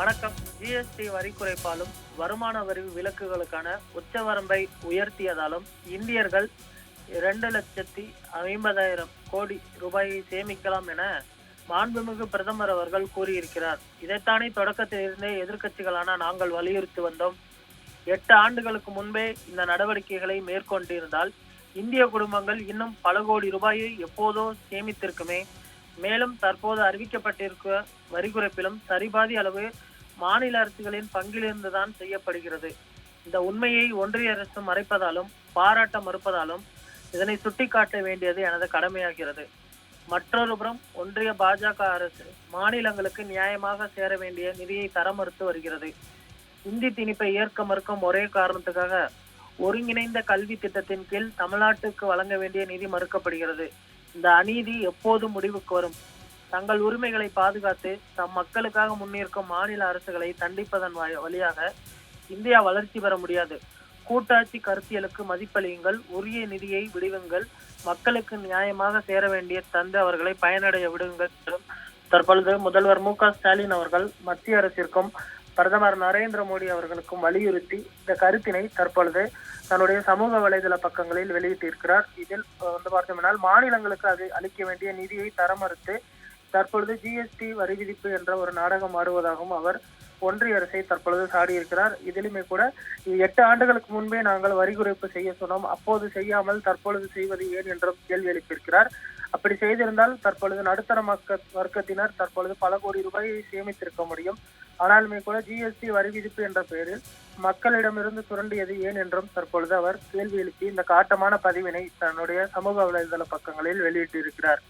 வணக்கம். ஜிஎஸ்டி வரி குறைப்பாலும் வருமான வரி விலக்குகளுக்கான உச்சவரம்பை உயர்த்தியதாலும் இந்தியர்கள் இரண்டு லட்சத்தி ஐம்பதாயிரம் கோடி ரூபாயை சேமிக்கலாம் என மாண்புமிகு பிரதமர் அவர்கள் கூறியிருக்கிறார். இதைத்தானே தொடக்கத்திலிருந்தே எதிர்க்கட்சிகளான நாங்கள் வலியுறுத்தி வந்தோம். எட்டு ஆண்டுகளுக்கு முன்பே இந்த நடவடிக்கைகளை மேற்கொண்டிருந்தால் இந்திய குடும்பங்கள் இன்னும் பல கோடி ரூபாயை எப்போதோ சேமித்திருக்குமே. மேலும் தற்போது அறிவிக்கப்பட்டிருக்க வரி குறைப்பிலும் சரிபாதி அளவு மாநில அரசுகளின் பங்கிலிருந்துதான் செய்யப்படுகிறது. இந்த உண்மையை ஒன்றிய அரசு மறைப்பதாலும் பாராட்ட மறுப்பதாலும் இதனை சுட்டிக்காட்ட வேண்டியது எனது கடமையாகிறது. மற்றொரு புறம் ஒன்றிய பாஜக அரசு மாநிலங்களுக்கு நியாயமாக சேர வேண்டிய நிதியை தர மறுத்து வருகிறது. இந்தி திணிப்பை ஏற்க மறுக்கும் ஒரே காரணத்துக்காக ஒருங்கிணைந்த கல்வி திட்டத்தின் கீழ் தமிழ்நாட்டுக்கு வழங்க வேண்டிய நிதி மறுக்கப்படுகிறது. இந்த அநீதி எப்போது முடிவுக்கு வரும்? தங்கள் உரிமைகளை பாதுகாத்து தம் மக்களுக்காக முன்னிற்கும் மாநில அரசுகளை தண்டிப்பதன் வ- வழியாக இந்தியா வளர்ச்சி பெற முடியாது. கூட்டாட்சி கருத்தியலுக்கு மதிப்பளியுங்கள். உரிய நிதியை விடுவிங்கள். மக்களுக்கு நியாயமாக சேர வேண்டிய தந்து அவர்களை பயனடைய விடுங்கள். என்றும் தற்பொழுது முதல்வர் மு க ஸ்டாலின் அவர்கள் மத்திய அரசிற்கும் பிரதமர் நரேந்திர மோடி அவர்களுக்கும் வலியுறுத்தி இந்த கருத்தினை தற்பொழுது தன்னுடைய சமூக வலைதள பக்கங்களில் வெளியிட்டிருக்கிறார். இதில் வந்து பார்த்தோம்னால் மாநிலங்களுக்கு அது அளிக்க வேண்டிய நிதியை தர மறுத்து தற்பொழுது ஜிஎஸ்டி வரி விதிப்பு என்ற ஒரு நாடகம் ஆடுவதாகவும் அவர் ஒன்றிய அரசை தற்பொழுது சாடியிருக்கிறார். இதிலுமே கூட எட்டு ஆண்டுகளுக்கு முன்பே நாங்கள் வரி குறைப்பு செய்ய சொன்னோம். அப்போது செய்யாமல் தற்பொழுது செய்வது ஏன் என்றும் கேள்வி எழுப்பியிருக்கிறார். அப்படி செய்திருந்தால் தற்பொழுது நடுத்தர மக்க வர்க்கத்தினர் தற்பொழுது பல கோடி ரூபாயை சேமித்திருக்க முடியும். ஆனாலுமே கூட ஜிஎஸ்டி வரி விதிப்பு என்ற பெயரில் மக்களிடமிருந்து சுரண்டியது ஏன் என்றும் தற்பொழுது அவர் கேள்வி எழுப்பி இந்த காட்டமான பதிவினை தன்னுடைய சமூக வலைதள பக்கங்களில் வெளியிட்டிருக்கிறார்.